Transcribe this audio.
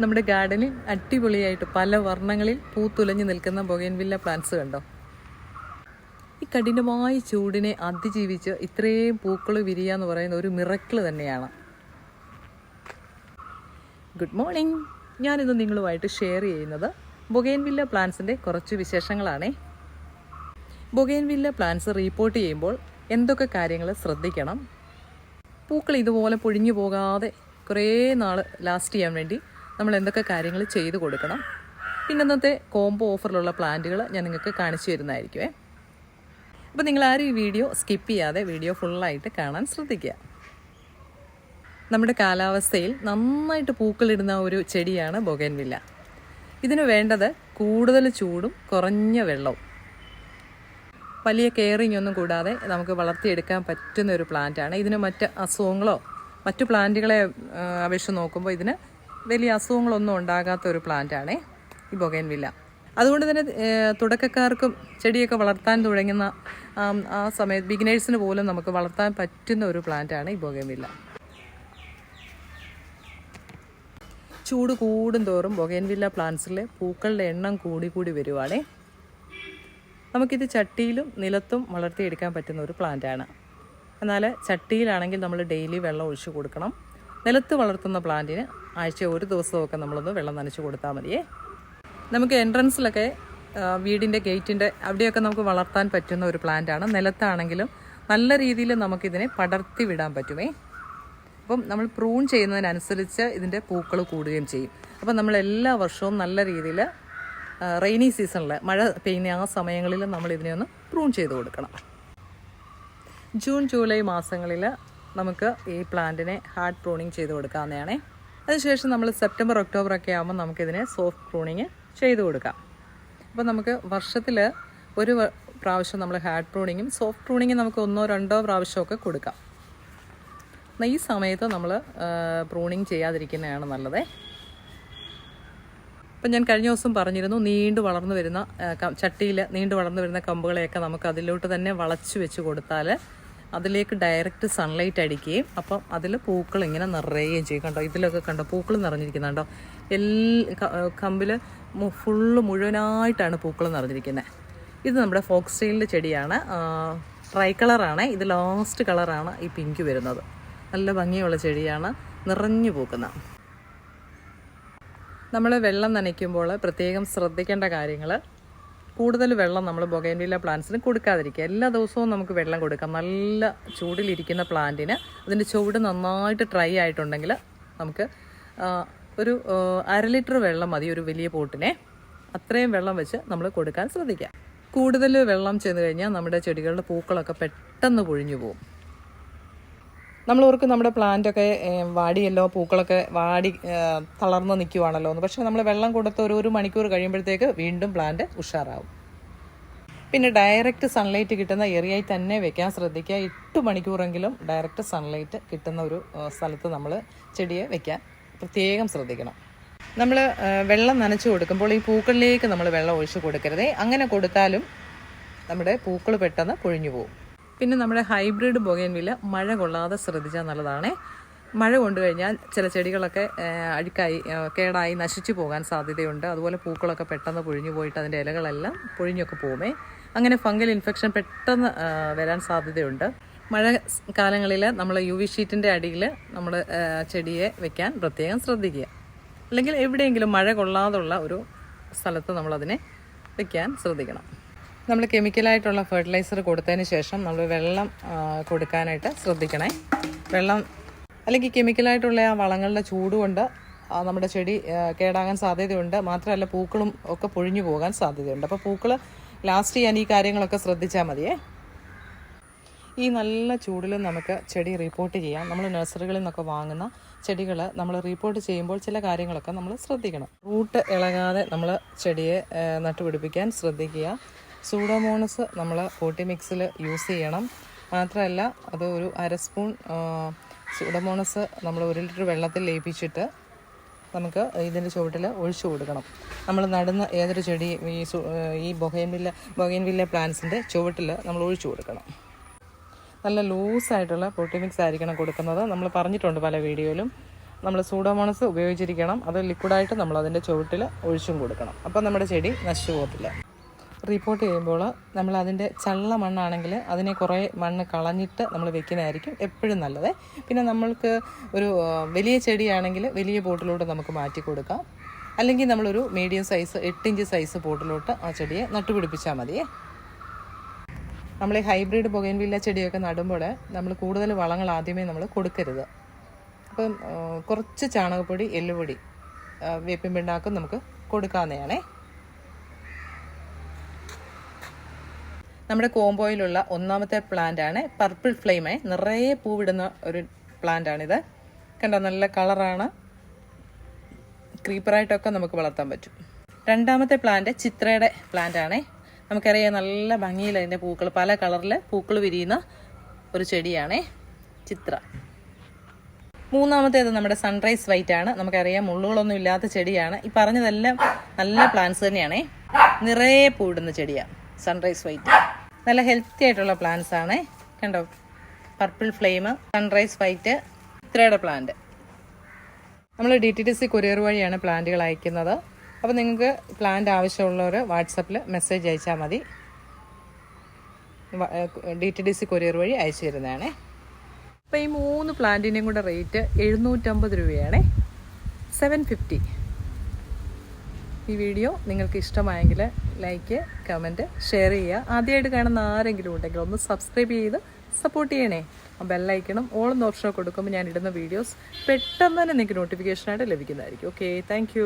നമ്മുടെ ഗാർഡനിൽ അടിപൊളിയായിട്ട് പല വർണങ്ങളിൽ പൂത്തുലഞ്ഞു നിൽക്കുന്ന ബൊഗൈൻവില്ല പ്ലാന്റ്സ് കണ്ടോ? ഈ കഠിനമായ ചൂടിനെ അതിജീവിച്ച് ഇത്രയും പൂക്കൾ വിരിയുക എന്ന് പറയുന്ന ഒരു മിറക്കിൾ തന്നെയാണ്. ഗുഡ് മോർണിംഗ് ഞാനിന്ന് നിങ്ങളുമായിട്ട് ഷെയർ ചെയ്യുന്നത് ബൊഗൈൻവില്ല പ്ലാന്റ്സിന്റെ കുറച്ച് വിശേഷങ്ങളാണേ. ബൊഗൈൻവില്ല പ്ലാന്റ്സ് റീപ്പോർട്ട് ചെയ്യുമ്പോൾ എന്തൊക്കെ കാര്യങ്ങൾ ശ്രദ്ധിക്കണം? പൂക്കൾ ഇതുപോലെ പൊഴിഞ്ഞു പോകാതെ കുറേ നാൾ ലാസ്റ്റ് ചെയ്യാൻ വേണ്ടി നമ്മൾ എന്തൊക്കെ കാര്യങ്ങൾ ചെയ്തു കൊടുക്കണം. പിന്നെ ഇന്നത്തെ കോംബോ ഓഫറിലുള്ള പ്ലാന്റുകൾ ഞാൻ നിങ്ങൾക്ക് കാണിച്ചു തരുന്നതായിരിക്കുമേ അപ്പോൾ നിങ്ങൾ ആരും ഈ വീഡിയോ സ്കിപ്പ് ചെയ്യാതെ വീഡിയോ ഫുള്ളായിട്ട് കാണാൻ ശ്രദ്ധിക്കുക. നമ്മുടെ കാലാവസ്ഥയിൽ നന്നായിട്ട് പൂക്കളിടുന്ന ഒരു ചെടിയാണ് ബൊഗൻവില്ല ഇതിന് വേണ്ടത് കൂടുതൽ ചൂടും കുറഞ്ഞ വെള്ളവും. വലിയ കെയറിങ് ഒന്നും കൂടാതെ നമുക്ക് വളർത്തിയെടുക്കാൻ പറ്റുന്ന ഒരു പ്ലാന്റാണ് ഇതിന് മറ്റ് അസുഖങ്ങളോ മറ്റു പ്ലാന്റുകളെ അപേക്ഷിച്ച് നോക്കുമ്പോൾ ഇതിന് വലിയ അസുഖങ്ങളൊന്നും ഉണ്ടാകാത്ത ഒരു പ്ലാന്റാണേ ഈ ബൊഗൈൻവില്ല അതുകൊണ്ട് തന്നെ തുടക്കക്കാർക്കും ചെടിയൊക്കെ വളർത്താൻ തുടങ്ങുന്ന ആ സമയത്ത് ബിഗിനേഴ്സിന് പോലും നമുക്ക് വളർത്താൻ പറ്റുന്ന ഒരു പ്ലാന്റാണ് ഈ ബൊഗൈൻവില്ല ചൂട് കൂടും തോറും ബൊഗൈൻവില്ല പ്ലാന്റ്സിലെ പൂക്കളുടെ എണ്ണം കൂടി കൂടി വരുവാണേ. നമുക്കിത് ചട്ടിയിലും നിലത്തും വളർത്തിയെടുക്കാൻ പറ്റുന്ന ഒരു പ്ലാന്റാണ് എന്നാൽ ചട്ടിയിലാണെങ്കിൽ നമ്മൾ ഡെയിലി വെള്ളം ഒഴിച്ചു കൊടുക്കണം. നിലത്ത് വളർത്തുന്ന പ്ലാന്റിന് ആഴ്ച ഒരു ദിവസമൊക്കെ നമ്മളൊന്ന് വെള്ളം നനച്ച് കൊടുത്താൽ മതിയേ. നമുക്ക് എൻട്രൻസിലൊക്കെ വീടിന്റെ ഗേറ്റിന്റെ അവിടെയൊക്കെ നമുക്ക് വളർത്താൻ പറ്റുന്ന ഒരു പ്ലാന്റാണ്. നിലത്താണെങ്കിലും നല്ല രീതിയിൽ നമുക്കിതിനെ പടർത്തി വിടാൻ പറ്റുമേ. അപ്പം നമ്മൾ പ്രൂൺ ചെയ്യുന്നതിനനുസരിച്ച് ഇതിന്റെ പൂക്കൾ കൂടുകയും ചെയ്യും. അപ്പം നമ്മൾ എല്ലാ വർഷവും നല്ല രീതിയിൽ റെയിനി സീസണിൽ മഴ പെയ്യുന്ന ആ സമയങ്ങളിൽ നമ്മൾ ഇതിനെ ഒന്ന് പ്രൂൺ ചെയ്ത് കൊടുക്കണം. ജൂൺ ജൂലൈ മാസങ്ങളിൽ നമുക്ക് ഈ പ്ലാന്റിനെ ഹാർഡ് പ്രൂണിങ് ചെയ്ത് കൊടുക്കാവുന്നതാണേ. അതിനുശേഷം നമ്മൾ സെപ്റ്റംബർ ഒക്ടോബർ ഒക്കെ ആകുമ്പോൾ നമുക്കിതിനെ സോഫ്റ്റ് പ്രൂണിങ് ചെയ്ത് കൊടുക്കാം. അപ്പോൾ നമുക്ക് വർഷത്തിൽ ഒരു പ്രാവശ്യം നമ്മൾ ഹാർഡ് പ്രൂണിങ്ങും സോഫ്റ്റ് പ്രൂണിങ്ങും നമുക്ക് ഒന്നോ രണ്ടോ പ്രാവശ്യമൊക്കെ കൊടുക്കാം. എന്നാൽ ഈ സമയത്ത് നമ്മൾ പ്രൂണിങ് ചെയ്യാതിരിക്കുന്നതാണ് നല്ലതേ. അപ്പം ഞാൻ കഴിഞ്ഞ ദിവസം പറഞ്ഞിരുന്നു നീണ്ടു വളർന്നു വരുന്ന ചട്ടിയിൽ നീണ്ടു വളർന്നു വരുന്ന കമ്പുകളെയൊക്കെ നമുക്ക് അതിലോട്ട് തന്നെ വളച്ചു വെച്ച് കൊടുത്താൽ അതിലേക്ക് ഡയറക്റ്റ് സൺലൈറ്റ് അടിക്കുകയും അപ്പം അതിൽ പൂക്കൾ ഇങ്ങനെ നിറയുകയും ചെയ്യും. കണ്ടോ? ഇതിലൊക്കെ കണ്ടോ? പൂക്കൾ നിറഞ്ഞിരിക്കുന്നുണ്ടോ എല്ലാ കമ്പിൽ ഫുള്ള് മുഴുവനായിട്ടാണ് പൂക്കൾ നിറഞ്ഞിരിക്കുന്നത്. ഇത് നമ്മുടെ ഫോക്സ് ചെടിയാണ്. ട്രൈ കളറാണ് ഇത് ലാസ്റ്റ് കളറാണ് ഈ പിങ്ക് വരുന്നത്. നല്ല ഭംഗിയുള്ള ചെടിയാണ്. നിറഞ്ഞു പൂക്കുന്ന. നമ്മൾ വെള്ളം നനയ്ക്കുമ്പോൾ പ്രത്യേകം ശ്രദ്ധിക്കേണ്ട കാര്യങ്ങൾ കൂടുതൽ വെള്ളം നമ്മൾ ബൊഗൈൻവില്ല പ്ലാന്റ്സിന് കൊടുക്കാതിരിക്കുക. എല്ലാ ദിവസവും നമുക്ക് വെള്ളം കൊടുക്കാം. നല്ല ചൂടിലിരിക്കുന്ന പ്ലാന്റിന് അതിന്റെ ചുവട് നന്നായിട്ട് ഡ്രൈ ആയിട്ടുണ്ടെങ്കിൽ നമുക്ക് ഒരു അര ലിറ്റർ വെള്ളം മതി ഒരു വലിയ പോട്ടിനെ. അത്രയും വെള്ളം വെച്ച് നമ്മൾ കൊടുക്കാൻ ശ്രദ്ധിക്കുക. കൂടുതൽ വെള്ളം ചെന്ന് കഴിഞ്ഞാൽ നമ്മുടെ ചെടികളുടെ പൂക്കളൊക്കെ പെട്ടെന്ന് പൊഴിഞ്ഞു പോകും. നമ്മൾ ഓർക്കും നമ്മുടെ പ്ലാന്റൊക്കെ വാടിയല്ലോ പൂക്കളൊക്കെ വാടി തളർന്ന് നിൽക്കുവാണല്ലോ എന്ന്. പക്ഷേ നമ്മൾ വെള്ളം കൊടുത്ത് ഒരു ഒരു മണിക്കൂർ കഴിയുമ്പോഴത്തേക്ക് വീണ്ടും പ്ലാന്റ് ഉഷാറാവും. പിന്നെ ഡയറക്റ്റ് സൺലൈറ്റ് കിട്ടുന്ന ഏരിയയിൽ തന്നെ വെക്കാൻ ശ്രദ്ധിക്കുക. എട്ട് മണിക്കൂറെങ്കിലും ഡയറക്റ്റ് സൺലൈറ്റ് കിട്ടുന്ന ഒരു സ്ഥലത്ത് നമ്മൾ ചെടിയെ വെക്കാൻ പ്രത്യേകം ശ്രദ്ധിക്കണം. നമ്മൾ വെള്ളം നനച്ചു കൊടുക്കുമ്പോൾ ഈ പൂക്കളിലേക്ക് നമ്മൾ വെള്ളം ഒഴിച്ച് കൊടുക്കരുതേ. അങ്ങനെ കൊടുത്താലും നമ്മുടെ പൂക്കൾ പെട്ടെന്ന് കൊഴിഞ്ഞു പോകും പിന്നെ നമ്മുടെ ഹൈബ്രിഡ് ബൊഗൈൻവില്ല മഴ കൊള്ളാതെ ശ്രദ്ധിച്ചാൽ നല്ലതാണേ. മഴ കൊണ്ടു കഴിഞ്ഞാൽ ചില ചെടികളൊക്കെ അഴുക്കായി കേടായി നശിച്ചു പോകാൻ സാധ്യതയുണ്ട്. അതുപോലെ പൂക്കളൊക്കെ പെട്ടെന്ന് പൊഴിഞ്ഞു പോയിട്ട് അതിന്റെ ഇലകളെല്ലാം പൊഴിഞ്ഞൊക്കെ പോകുമേ. അങ്ങനെ ഫംഗൽ ഇൻഫെക്ഷൻ പെട്ടെന്ന് വരാൻ സാധ്യതയുണ്ട്. മഴ കാലങ്ങളിൽ നമ്മൾ യു വി ഷീറ്റിന്റെ അടിയിൽ നമ്മൾ ചെടിയെ വെക്കാൻ പ്രത്യേകം ശ്രദ്ധിക്കുക. അല്ലെങ്കിൽ എവിടെയെങ്കിലും മഴ കൊള്ളാതുള്ള ഒരു സ്ഥലത്ത് നമ്മളതിനെ വെക്കാൻ ശ്രദ്ധിക്കണം. നമ്മൾ കെമിക്കലായിട്ടുള്ള ഫെർട്ടിലൈസർ കൊടുത്തതിന് ശേഷം നമ്മൾ വെള്ളം കൊടുക്കാനായിട്ട് ശ്രദ്ധിക്കണേ. വെള്ളം അല്ലെങ്കിൽ കെമിക്കലായിട്ടുള്ള ആ വളങ്ങളുടെ ചൂട് കൊണ്ട് നമ്മുടെ ചെടി കേടാകാൻ സാധ്യതയുണ്ട്. മാത്രമല്ല പൂക്കളും ഒക്കെ പൊഴിഞ്ഞു പോകാൻ സാധ്യതയുണ്ട്. അപ്പോൾ പൂക്കൾ ലാസ്റ്റ് ചെയ്യാൻ ഈ കാര്യങ്ങളൊക്കെ ശ്രദ്ധിച്ചാൽ മതിയേ. ഈ നല്ല ചൂടിലും നമുക്ക് ചെടി റിപ്പോർട്ട് ചെയ്യാം. നമ്മൾ നഴ്സറികളിൽ നിന്നൊക്കെ വാങ്ങുന്ന ചെടികൾ നമ്മൾ റിപ്പോർട്ട് ചെയ്യുമ്പോൾ ചില കാര്യങ്ങളൊക്കെ നമ്മൾ ശ്രദ്ധിക്കണം. റൂട്ട് ഇളകാതെ നമ്മൾ ചെടിയെ നട്ടുപിടിപ്പിക്കാൻ ശ്രദ്ധിക്കുക. സൂഡോമോണസ് നമ്മൾ പോട്ടി മിക്സിൽ യൂസ് ചെയ്യണം. മാത്രമല്ല അത് ഒരു അര സ്പൂൺ ആ, സൂഡോമോണസ് നമ്മൾ ഒരു ലിറ്റർ വെള്ളത്തിൽ ലയിപ്പിച്ചിട്ട് നമുക്ക് ഇതിന്റെ ചുവട്ടിൽ ഒഴിച്ചു കൊടുക്കണം. നമ്മൾ നടുന്ന ഏതൊരു ചെടി ഈ ഈ ബൊഹൈൻവില്ല ബൊഹൈൻവില്ല പ്ലാന്റ്സിന്റെ ചുവട്ടിൽ നമ്മൾ ഒഴിച്ചു കൊടുക്കണം. നല്ല ലൂസായിട്ടുള്ള പൊട്ടി മിക്സ് ആയിരിക്കണം കൊടുക്കുന്നത്. നമ്മൾ പറഞ്ഞിട്ടുണ്ട് പല വീഡിയോയിലും. നമ്മൾ സൂഡോമോണസ് ഉപയോഗിച്ചിരിക്കണം. അത് ലിക്വിഡായിട്ട് നമ്മൾ അതിന്റെ ചുവട്ടിൽ ഒഴിച്ചും കൊടുക്കണം. അപ്പോൾ നമ്മുടെ ചെടി നശിച്ചു പോകത്തില്ല. റിപ്പോർട്ട് ചെയ്യുമ്പോൾ നമ്മൾ അതിന്റെ ചള്ള മണ്ണാണെങ്കിൽ അതിനെ കുറേ മണ്ണ് കളഞ്ഞിട്ട് നമ്മൾ വെക്കുന്നതായിരിക്കും എപ്പോഴും നല്ലത്. പിന്നെ നമ്മൾക്ക് ഒരു വലിയ ചെടിയാണെങ്കിൽ വലിയ പോട്ടിലോട്ട് നമുക്ക് മാറ്റി കൊടുക്കാം. അല്ലെങ്കിൽ നമ്മളൊരു മീഡിയം സൈസ് എട്ടിഞ്ച് സൈസ് പോട്ടിലോട്ട് ആ ചെടിയെ നട്ടുപിടിപ്പിച്ചാൽ മതിയേ നമ്മൾ ഈ ഹൈബ്രിഡ് പുകയൻവില്ല ചെടിയൊക്കെ നടുമ്പോൾ നമ്മൾ കൂടുതൽ വളങ്ങൾ ആദ്യമേ നമ്മൾ കൊടുക്കരുത്. അപ്പം കുറച്ച് ചാണകപ്പൊടി എല്ലുപൊടി വേപ്പിൻ പിണ്ണാക്കും നമുക്ക് കൊടുക്കാവുന്നതാണേ. നമ്മുടെ കോംബോയിലുള്ള ഒന്നാമത്തെ പ്ലാന്റ് ആണ് പർപ്പിൾ ഫ്ലെയിമേ നിറയെ പൂവിടുന്ന ഒരു പ്ലാന്റ് ആണിത്. കണ്ടോ നല്ല കളറാണ് ക്രീപ്പറായിട്ടൊക്കെ നമുക്ക് വളർത്താൻ പറ്റും. രണ്ടാമത്തെ പ്ലാന്റ് ചിത്രയുടെ പ്ലാന്റ് ആണേ. നമുക്കറിയാം നല്ല ഭംഗിയിൽ അതിന്റെ പൂക്കൾ പല കളറിൽ പൂക്കൾ വിരിയുന്ന ഒരു ചെടിയാണേ ചിത്ര. മൂന്നാമത്തേത് നമ്മുടെ സൺറൈസ് വൈറ്റ് ആണ്. നമുക്കറിയാം മുള്ളുകളൊന്നും ഇല്ലാത്ത ചെടിയാണ്. ഈ പറഞ്ഞതെല്ലാം നല്ല പ്ലാന്റ്സ് തന്നെയാണേ. നിറയെ പൂടുന്ന ചെടിയാണ് സൺറൈസ് വൈറ്റ് നല്ല ഹെൽത്തി ആയിട്ടുള്ള പ്ലാന്റ്സ് ആണ്. കണ്ടോ? പർപ്പിൾ ഫ്ലെയിം സൺറൈസ് വൈറ്റ് ഇത്രയുടെ പ്ലാന്റ് നമ്മൾ D T T C courier വഴിയാണ് പ്ലാന്റുകൾ അയക്കുന്നത്. അപ്പോൾ നിങ്ങൾക്ക് പ്ലാന്റ് ആവശ്യമുള്ളവർ വാട്സപ്പിൽ മെസ്സേജ് അയച്ചാൽ മതി. D T D C courier വഴി അയച്ചു തരുന്നതാണേ. അപ്പോൾ ഈ മൂന്ന് പ്ലാന്റിന്റെയും കൂടെ റേറ്റ് എഴുന്നൂറ്റമ്പത് രൂപയാണ്. സെവൻ ഫിഫ്റ്റി ഈ വീഡിയോ നിങ്ങൾക്ക് ഇഷ്ടമായെങ്കിൽ ലൈക്ക് കമന്റ് ഷെയർ ചെയ്യുക. ആദ്യമായിട്ട് കാണുന്ന ആരെങ്കിലും ഉണ്ടെങ്കിൽ ഒന്ന് സബ്സ്ക്രൈബ് ചെയ്ത് സപ്പോർട്ട് ചെയ്യണേ. ബെല്ലൈക്കണം ഓളെന്ന് ഓപ്ഷൻ കൊടുക്കുമ്പോൾ ഞാൻ ഇടുന്ന വീഡിയോസ് പെട്ടെന്ന് തന്നെ നിങ്ങൾക്ക് നോട്ടിഫിക്കേഷനായിട്ട് ലഭിക്കുന്നതായിരിക്കും. Okay thank